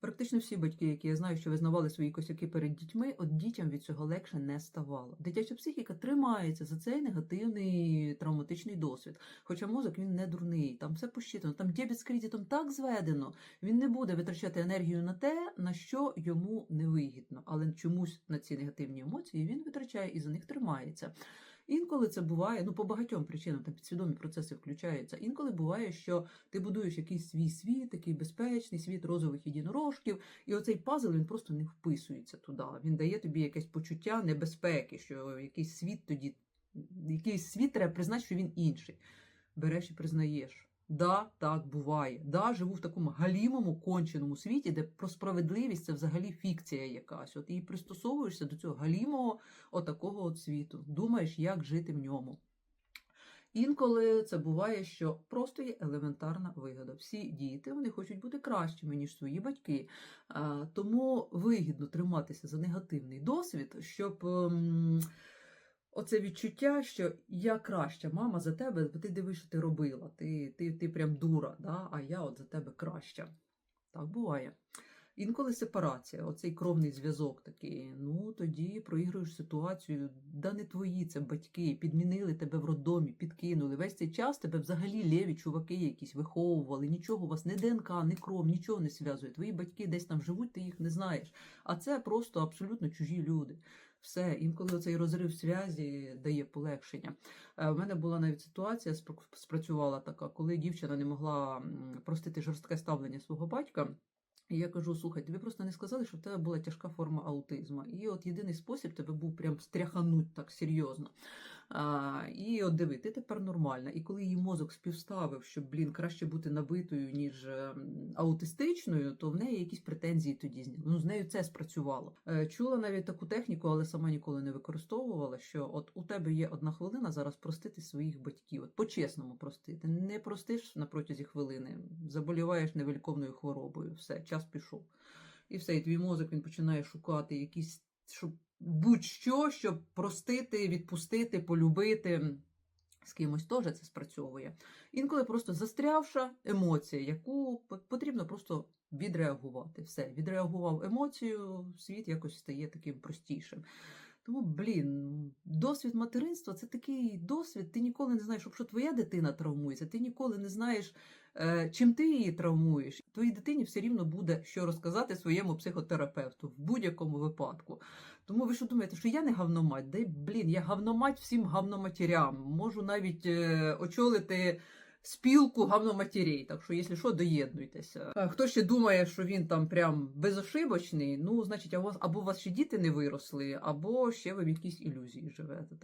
Практично всі батьки, які я знаю, що визнавали свої косяки перед дітьми, от дітям від цього легше не ставало. Дитяча психіка тримається за цей негативний травматичний досвід. Хоча мозок він не дурний, там все посчитано, там дебіт з кредитом так зведено. Він не буде витрачати енергію на те, на що йому невигідно, але чомусь на ці негативні емоції він витрачає і за них тримається. Інколи це буває, ну по багатьом причинам там підсвідомі процеси включаються. Інколи буває, що ти будуєш якийсь свій світ, такий безпечний світ розових єдинорожків, і оцей пазл він просто не вписується туди. Він дає тобі якесь почуття небезпеки, що якийсь світ тоді, якийсь світ треба признати, що він інший. Береш і признаєш. Да, так буває. Да, живу в такому галімому конченому світі, де про справедливість це взагалі фікція якась. От і пристосовуєшся до цього галімого отакого от світу. Думаєш, як жити в ньому. Інколи це буває, що просто є елементарна вигода. Всі діти вони хочуть бути кращими, ніж свої батьки. Тому вигідно триматися за негативний досвід, щоб. Оце відчуття, що я краща мама за тебе, бо ти дивиш, що ти робила. Ти, ти, ти прям дура, да? а я от за тебе краща. Так буває. Інколи сепарація, оцей кровний зв'язок такий. Ну тоді проігруєш ситуацію, да не твої це батьки, підмінили тебе в роддомі, підкинули. Весь цей час тебе взагалі лєві чуваки якісь виховували, нічого у вас, не ДНК, не кров, нічого не зв'язує. Твої батьки десь там живуть, ти їх не знаєш. А це просто абсолютно чужі люди. Все, інколи цей розрив зв'язі дає полегшення. Е, У мене була навіть ситуація, спр- спрацювала така, коли дівчина не могла простити жорстке ставлення свого батька. І я кажу: слухай, тобі просто не сказали, що в тебе була тяжка форма аутизму. І от єдиний спосіб тебе був прям стряхануть так серйозно. І от диви, ти тепер нормальна. І коли її мозок співставив, що блін, краще бути набитою, ніж ем, аутистичною, то в неї якісь претензії тоді. Ну, з нею це спрацювало. Е, Чула навіть таку техніку, але сама ніколи не використовувала. Що от у тебе є одна хвилина зараз простити своїх батьків. От по-чесному простити. Не простиш на протязі хвилини, заболіваєш невиліковною хворобою. Все, час пішов. І все, і твій мозок він починає шукати якісь, щоб будь-що, щоб простити, відпустити, полюбити. З кимось теж це спрацьовує. Інколи просто застрявша емоція, яку потрібно просто відреагувати. Все, відреагував емоцію, світ якось стає таким простішим. Тому, блін, досвід материнства це такий досвід. Ти ніколи не знаєш, що твоя дитина травмується, ти ніколи не знаєш, е, чим ти її травмуєш. Твоїй дитині все рівно буде що розказати своєму психотерапевту в будь-якому випадку. Тому ви що думаєте, що я не гавномать? Дай блін, я гавномать всім гавноматерям. Можу навіть е, очолити. Спілку гавноматерей, так що, якщо що, доєднуйтеся. Хто ще думає, що він там прям безошибочний, ну, значить, а у вас або у вас ще діти не виросли, або ще ви в якійсь ілюзії живете.